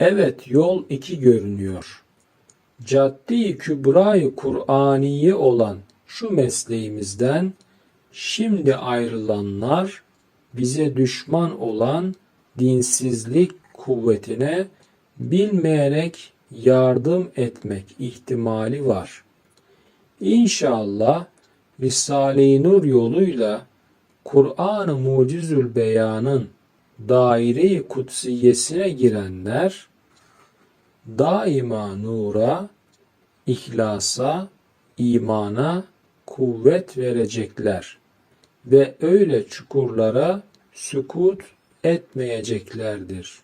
Evet yol iki görünüyor. Caddi Kübra-i Kur'aniye olan şu mesleğimizden şimdi ayrılanlar bize düşman olan dinsizlik kuvvetine bilmeyerek yardım etmek ihtimali var. İnşallah Risale-i Nur yoluyla Kur'an-ı Mucizül Beyan'ın daire-i kutsiyesine girenler daima nura, ihlasa, imana kuvvet verecekler ve öyle çukurlara sükut etmeyeceklerdir.